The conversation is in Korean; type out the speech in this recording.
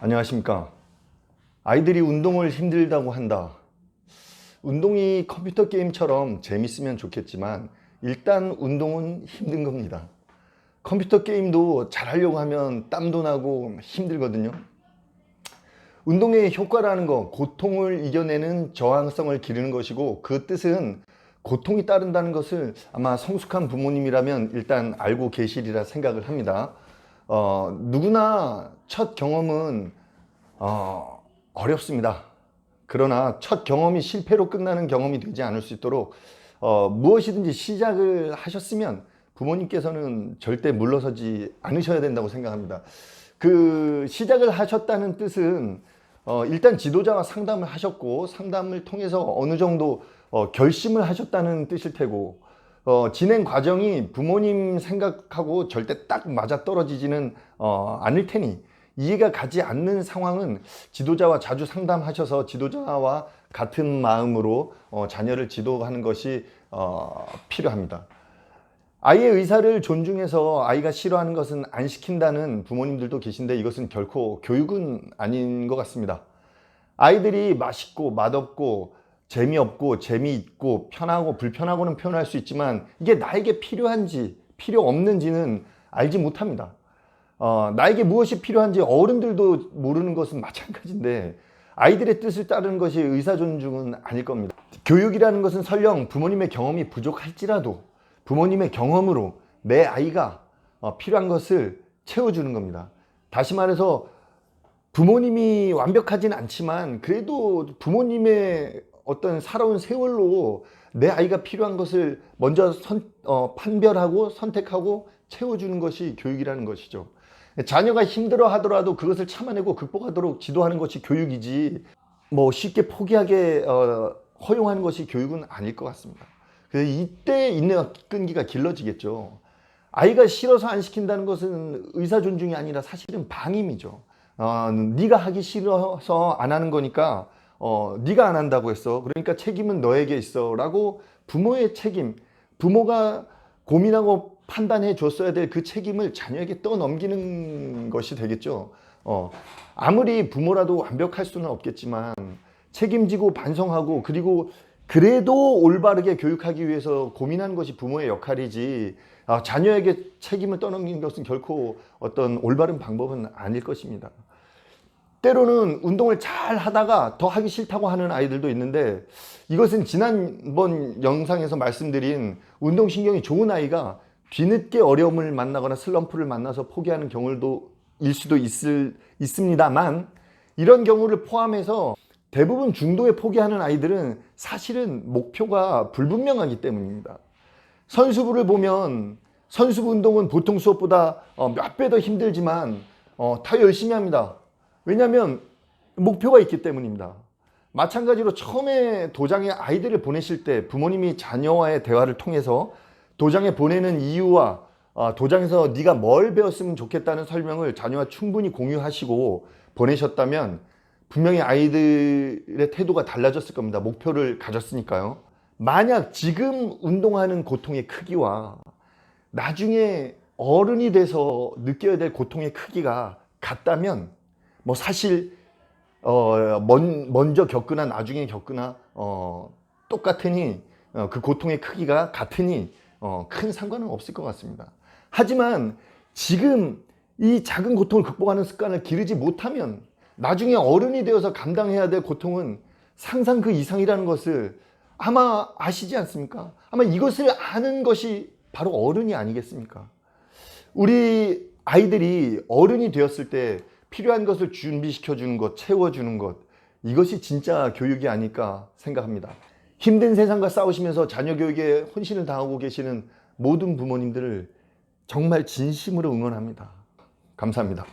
안녕하십니까. 아이들이 운동을 힘들다고 한다. 운동이 컴퓨터 게임처럼 재밌으면 좋겠지만 일단 운동은 힘든 겁니다. 컴퓨터 게임도 잘하려고 하면 땀도 나고 힘들거든요. 운동의 효과라는 거 고통을 이겨내는 저항성을 기르는 것이고 그 뜻은 고통이 따른다는 것을 아마 성숙한 부모님이라면 일단 알고 계시리라 생각을 합니다. 어, 누구나 첫 경험은 어, 어렵습니다. 그러나 첫 경험이 실패로 끝나는 경험이 되지 않을 수 있도록 어, 무엇이든지 시작을 하셨으면 부모님께서는 절대 물러서지 않으셔야 된다고 생각합니다. 그 시작을 하셨다는 뜻은 어, 일단 지도자와 상담을 하셨고 상담을 통해서 어느 정도 어, 결심을 하셨다는 뜻일 테고 어, 진행 과정이 부모님 생각하고 절대 딱 맞아 떨어지지는 어, 않을 테니 이해가 가지 않는 상황은 지도자와 자주 상담하셔서 지도자와 같은 마음으로 어, 자녀를 지도하는 것이 어, 필요합니다. 아이의 의사를 존중해서 아이가 싫어하는 것은 안 시킨다는 부모님들도 계신데 이것은 결코 교육은 아닌 것 같습니다. 아이들이 맛있고 맛없고 재미없고 재미있고 편하고 불편하고는 표현할 수 있지만 이게 나에게 필요한지 필요 없는지는 알지 못합니다. 어, 나에게 무엇이 필요한지 어른들도 모르는 것은 마찬가지인데 아이들의 뜻을 따르는 것이 의사 존중은 아닐 겁니다. 교육이라는 것은 설령 부모님의 경험이 부족할지라도 부모님의 경험으로 내 아이가 어, 필요한 것을 채워주는 겁니다. 다시 말해서 부모님이 완벽하진 않지만 그래도 부모님의 어떤 살아온 세월로 내 아이가 필요한 것을 먼저 선, 어, 판별하고 선택하고 채워주는 것이 교육이라는 것이죠. 자녀가 힘들어 하더라도 그것을 참아내고 극복하도록 지도하는 것이 교육이지 뭐 쉽게 포기하게 어, 허용하는 것이 교육은 아닐 것 같습니다. 그래서 이때 인내 끈기가 길러지겠죠. 아이가 싫어서 안 시킨다는 것은 의사 존중이 아니라 사실은 방임이죠. 어, 네가 하기 싫어서 안 하는 거니까 어, 네가 안 한다고 했어. 그러니까 책임은 너에게 있어라고 부모의 책임, 부모가 고민하고 판단해 줬어야 될 그 책임을 자녀에게 떠넘기는 것이 되겠죠. 어, 아무리 부모라도 완벽할 수는 없겠지만 책임지고 반성하고 그리고 그래도 올바르게 교육하기 위해서 고민하는 것이 부모의 역할이지 아, 자녀에게 책임을 떠넘기는 것은 결코 어떤 올바른 방법은 아닐 것입니다. 때로는 운동을 잘 하다가 더 하기 싫다고 하는 아이들도 있는데 이것은 지난번 영상에서 말씀드린 운동신경이 좋은 아이가 뒤늦게 어려움을 만나거나 슬럼프를 만나서 포기하는 경우도 일 수도 있을, 있습니다만 이런 경우를 포함해서 대부분 중도에 포기하는 아이들은 사실은 목표가 불분명하기 때문입니다. 선수부를 보면 선수부 운동은 보통 수업보다 어, 몇배 더 힘들지만 어, 다 열심히 합니다. 왜냐하면 목표가 있기 때문입니다. 마찬가지로 처음에 도장에 아이들을 보내실 때 부모님이 자녀와의 대화를 통해서 도장에 보내는 이유와 어, 도장에서 네가 뭘 배웠으면 좋겠다는 설명을 자녀와 충분히 공유하시고 보내셨다면 분명히 아이들의 태도가 달라졌을 겁니다. 목표를 가졌으니까요. 만약 지금 운동하는 고통의 크기와 나중에 어른이 돼서 느껴야 될 고통의 크기가 같다면 뭐 사실 어, 먼, 먼저 겪거나 나중에 겪거나 어, 똑같으니 어, 그 고통의 크기가 같으니 어, 큰 상관은 없을 것 같습니다. 하지만 지금 이 작은 고통을 극복하는 습관을 기르지 못하면 나중에 어른이 되어서 감당해야 될 고통은 상상 그 이상이라는 것을 아마 아시지 않습니까? 아마 이것을 아는 것이 바로 어른이 아니겠습니까? 우리 아이들이 어른이 되었을 때 필요한 것을 준비시켜 주는 것, 채워 주는 것, 이것이 진짜 교육이 아닐까 생각합니다. 힘든 세상과 싸우시면서 자녀 교육에 혼신을 다하고 계시는 모든 부모님들을 정말 진심으로 응원합니다. 감사합니다.